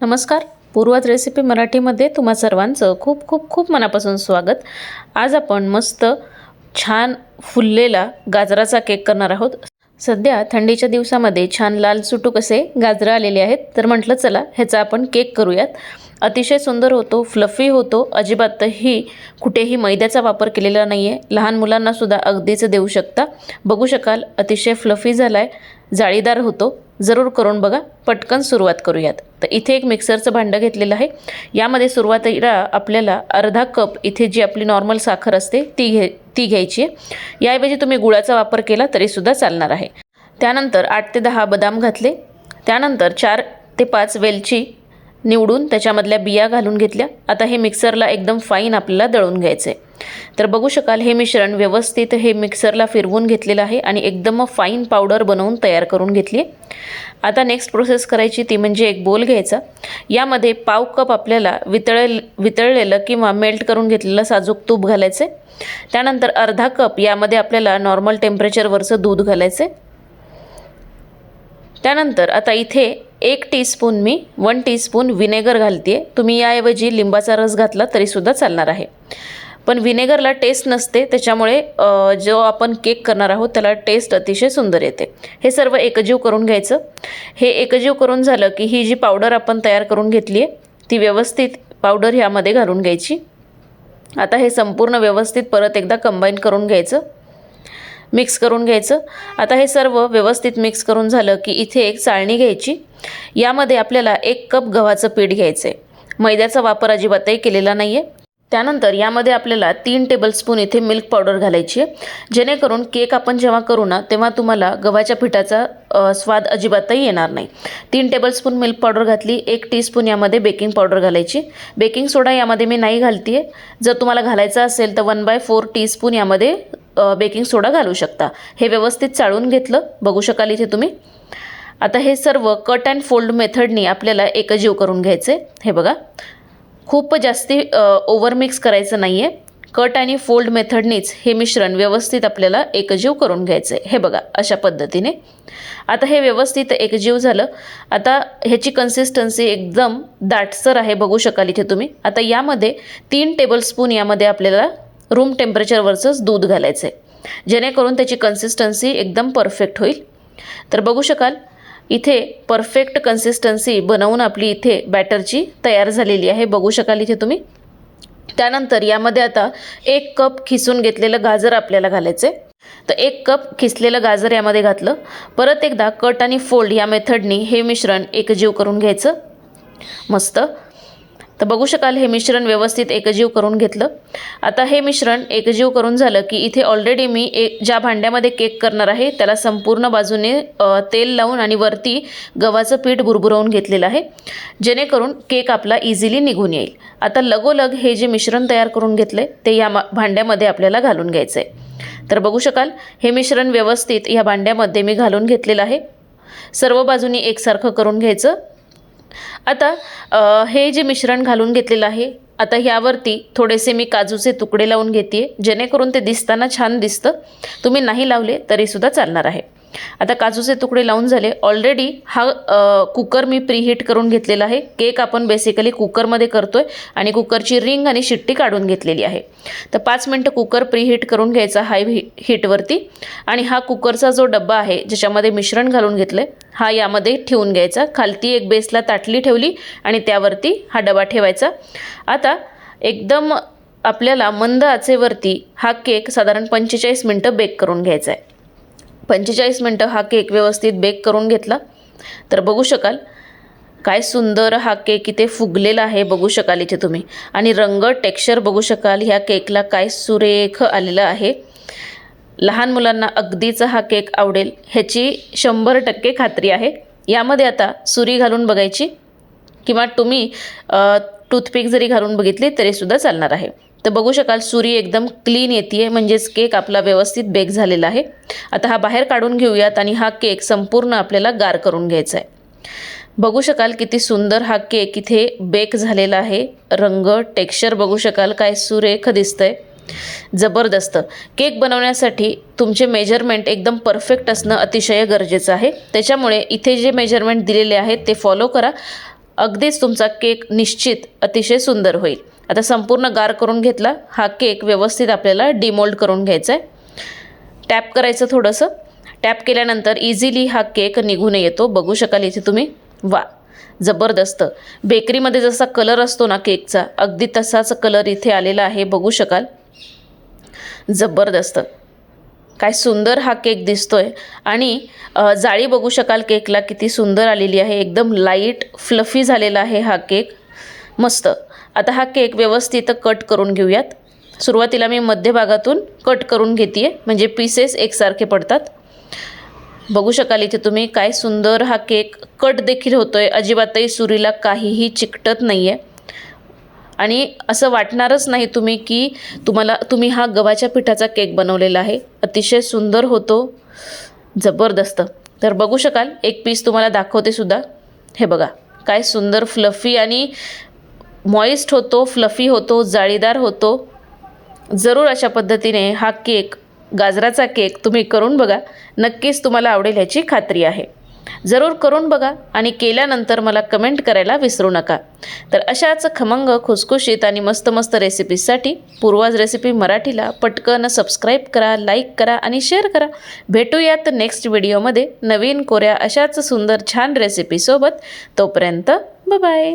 नमस्कार. पूर्वात रेसिपी मराठीमध्ये तुम्हा सर्वांचं खूप खूप खूप मनापासून स्वागत. आज आपण मस्त छान फुललेला गाजराचा केक करणार आहोत. सध्या थंडीच्या दिवसामध्ये छान लाल सुटूक असे गाजरं आलेले आहेत तर म्हटलं चला ह्याचा आपण केक करूयात. अतिशय सुंदर होतो फ्लफी होतो अजिबातही कुठेही मैद्याचा वापर केलेला नाही आहे लहान मुलांनासुद्धा अगदीच देऊ शकता. बघू शकाल अतिशय फ्लफी झाला आहे जाळीदार होतो. जरूर करून बघा. पटकन सुरुवात करूयात. तर इथे एक मिक्सरचं भांडं घेतलेलं आहे. यामध्ये सुरुवातीला आपल्याला अर्धा कप इथे जी आपली नॉर्मल साखर असते ती घे ती घ्यायची आहे. याऐवजी तुम्ही गुळाचा वापर केला तरीसुद्धा चालणार आहे. त्यानंतर आठ ते दहा बदाम घातले. त्यानंतर चार ते पाच वेलची निवडून त्याच्यामधल्या बिया घालून घेतल्या. आता हे मिक्सरला एकदम फाईन आपल्याला दळून घ्यायचं आहे तर बघू शकाल हे मिश्रण व्यवस्थित हे मिक्सरला फिरवून घेतलेलं आहे आणि एकदम फाईन पावडर बनवून तयार करून घेतली आता नेक्स्ट प्रोसेस करायची ती म्हणजे एक बोल घ्यायचा. यामध्ये पाव कप आपल्याला वितळेल वितळलेलं किंवा मेल्ट करून घेतलेलं साजूक तूप घालायचं आहे त्यानंतर अर्धा कप यामध्ये आपल्याला नॉर्मल टेम्परेचरवरचं दूध घालायचं आहे त्यानंतर आता इथे एक टीस्पून मी वन टीस्पून विनेगर घालते तुम्ही याऐवजी लिंबाचा रस घातला तरीसुद्धा चालणार आहे. पण विनेगरला टेस्ट नसते त्याच्यामुळे जो आपण केक करणार आहोत त्याला टेस्ट अतिशय सुंदर येते. हे सर्व एकजीव करून घ्यायचं. हे एकजीव करून झालं की ही जी पावडर आपण तयार करून घेतली आहे ती व्यवस्थित पावडर ह्यामध्ये घालून घ्यायची. आता हे संपूर्ण व्यवस्थित परत एकदा कंबाईन करून घ्यायचं. मिक्स करून घ्यायचं. आता हे सर्व व्यवस्थित मिक्स करून झालं की इथे एक चाळणी घ्यायची. यामध्ये आपल्याला एक कप गव्हाचं पीठ घ्यायचं आहे मैद्याचा वापर अजिबातही केलेला नाही आहे त्यानंतर यामध्ये आपल्याला तीन टेबलस्पून इथे मिल्क पावडर घालायची आहे जेणेकरून केक आपण जेव्हा करू ना तेव्हा तुम्हाला गव्हाच्या पिठाचा स्वाद अजिबातही येणार नाही. तीन टेबलस्पून मिल्क पावडर घातली एक टीस्पून यामध्ये बेकिंग पावडर घालायची. बेकिंग सोडा यामध्ये मी नाही घालते जर तुम्हाला घालायचा असेल तर वन बाय फोर टीस्पून यामध्ये बेकिंग सोडा घालू शकता. हे व्यवस्थित चाळून घेतलं. बघू शकाल इथे तुम्ही. आता हे सर्व कट अँड फोल्ड मेथडनी आपल्याला एकजीव करून घ्यायचे. हे बघा. खूप जास्ती ओव्हर मिक्स करायचं नाही आहे कट आणि फोल्ड मेथडनीच हे मिश्रण व्यवस्थित आपल्याला एकजीव करून घ्यायचं. आहे हे बघा अशा पद्धतीने. आता हे व्यवस्थित एकजीव झालं. आता ह्याची कन्सिस्टन्सी एकदम दाटसर आहे बघू शकाल इथे तुम्ही. आता यामध्ये तीन टेबलस्पून यामध्ये आपल्याला रूम टेम्परेचरवरचंच दूध घालायचं आहे जेणेकरून त्याची कन्सिस्टन्सी एकदम परफेक्ट होईल. तर बघू शकाल इथे परफेक्ट कन्सिस्टन्सी बनवून आपली इथे बॅटरची तयार झालेली आहे. बघू शकाल इथे तुम्ही. त्यानंतर यामध्ये आता एक कप खिसून घेतलेलं गाजर आपल्याला घालायचं आहे तर एक कप खिसलेलं गाजर यामध्ये घातलं. परत एकदा कट आणि फोल्ड या मेथडनी हे मिश्रण एकजीव करून घ्यायचं. मस्त. तर बघू शकाल हे मिश्रण व्यवस्थित एकजीव करून घेतलं. आता हे मिश्रण एकजीव करून झालं की इथे ऑलरेडी मी एक ज्या भांड्यामध्ये केक करणार आहे त्याला संपूर्ण बाजूने तेल लावून आणि वरती गव्हाचं पीठ बुरबुरवून घेतलेलं आहे. जेणेकरून केक आपला इझिली निघून येईल. आता लगोलग हे जे मिश्रण तयार करून घेतलं आहे ते या भांड्यामध्ये आपल्याला घालून घ्यायचं आहे तर बघू शकाल हे मिश्रण व्यवस्थित या भांड्यामध्ये मी घालून घेतलेलं आहे. सर्व बाजूनी एकसारखं करून घ्यायचं. आता हे जे मिश्रण घालून घेतलेलं आहे आता ह्यावरती थोडेसे मी काजूचे तुकडे लावून घेते जेणेकरून ते दिसताना छान दिसतं. तुम्ही नाही लावले तरीसुद्धा चालणार आहे. आता काजूचे तुकडे लावून झाले. ऑलरेडी हा कुकर मी प्रीहीट करून घेतलेला आहे. केक आपण बेसिकली कुकरमध्ये करतो आहे आणि कुकरची रिंग आणि शिट्टी काढून घेतलेली आहे. तर पाच मिनटं कुकर प्रीहीट करून घ्यायचा हाय हीटवरती आणि हा कुकरचा जो डब्बा आहे ज्याच्यामध्ये मिश्रण घालून घेतलं आहे हा यामध्ये ठेवून घ्यायचा. खालती एक बेसला ताटली ठेवली आणि त्यावरती हा डबा ठेवायचा. आता एकदम आपल्याला मंद आचेवरती हा केक साधारण पंचेचाळीस मिनटं बेक करून घ्यायचा आहे पंचेचाळीस मिनटं हा केक व्यवस्थित बेक करून घेतला. तर बघू शकाल काय सुंदर हा केक इथे फुगलेला आहे बघू शकाल इथे तुम्ही. आणि रंग टेक्स्चर बघू शकाल ह्या केकला काय सुरेख आलेलं आहे. लहान मुलांना अगदीच हा केक आवडेल ह्याची शंभर टक्के खात्री आहे. यामध्ये आता सुरी घालून बघायची किंवा तुम्ही टूथपिक जरी घालून बघितली तरीसुद्धा चालणार आहे. तर बघू शकाल सुरी एकदम क्लीन येते म्हणजेच केक आपला व्यवस्थित बेक झालेला आहे. आता हा बाहेर काढून घेऊयात आणि हा केक संपूर्ण आपल्याला गार करून घ्यायचा आहे बघू शकाल किती सुंदर हा केक इथे बेक झालेला आहे. रंग टेक्स्चर बघू शकाल काय सुरेख दिसतंय. जबरदस्त. केक बनवण्यासाठी तुमचे मेजरमेंट एकदम परफेक्ट असणं अतिशय गरजेचं आहे. त्याच्यामुळे इथे जे मेजरमेंट दिलेले आहेत ते फॉलो करा. अगदीच तुमचा केक निश्चित अतिशय सुंदर होईल. आता संपूर्ण गार करून घेतला. हा केक व्यवस्थित आपल्याला डिमोल्ड करून घ्यायचा आहे टॅप करायचं थोडंसं. टॅप केल्यानंतर इझिली हा केक निघून येतो. बघू शकाल इथे तुम्ही. वा जबरदस्त. बेकरीमध्ये जसा कलर असतो ना केकचा अगदी तसाच कलर इथे आलेला आहे. बघू शकाल. जबरदस्त. काय सुंदर हा केक दिसतोय. आणि जाळी बघू शकाल केकला किती सुंदर आलेली आहे. एकदम लाइट फ्लफी झालेला आहे हा केक. मस्त. आता हा केक व्यवस्थित कट करून घेऊयात. सुरुवातीला मी मध्यभागातून कट करून घेते आहे म्हणजे पीसेस एकसारखे पडतात. बघू शकाल इथे तुम्ही काय सुंदर हा केक कट देखील होतो आहे अजिबातही सुरीला काहीही चिकटत नाही आहे आणि असं वाटणारच नाही तुम्ही की तुम्हाला तुम्ही हा गव्हाच्या पिठाचा केक बनवलेला आहे. अतिशय सुंदर होतो. जबरदस्त. तर बघू शकाल एक पीस तुम्हाला दाखवते सुद्धा. हे बघा काय सुंदर फ्लफी आणि मॉइस्ट होतो फ्लफी होतो जाळीदार होतो. जरूर अशा पद्धतीने हा केक गाजराचा केक तुम्ही करून बघा. नक्कीच तुम्हाला आवडेल ह्याची खात्री आहे. जरूर करून बघा आणि केल्यानंतर मला कमेंट करायला विसरू नका. तर अशाच खमंग खुसखुशीत आणि मस्त मस्त रेसिपीजसाठी पूर्वाज रेसिपी मराठीला पटकन सबस्क्राईब करा लाईक करा आणि शेअर करा. भेटूयात नेक्स्ट व्हिडिओमध्ये नवीन कोऱ्या अशाच सुंदर छान रेसिपीसोबत तोपर्यंत बाय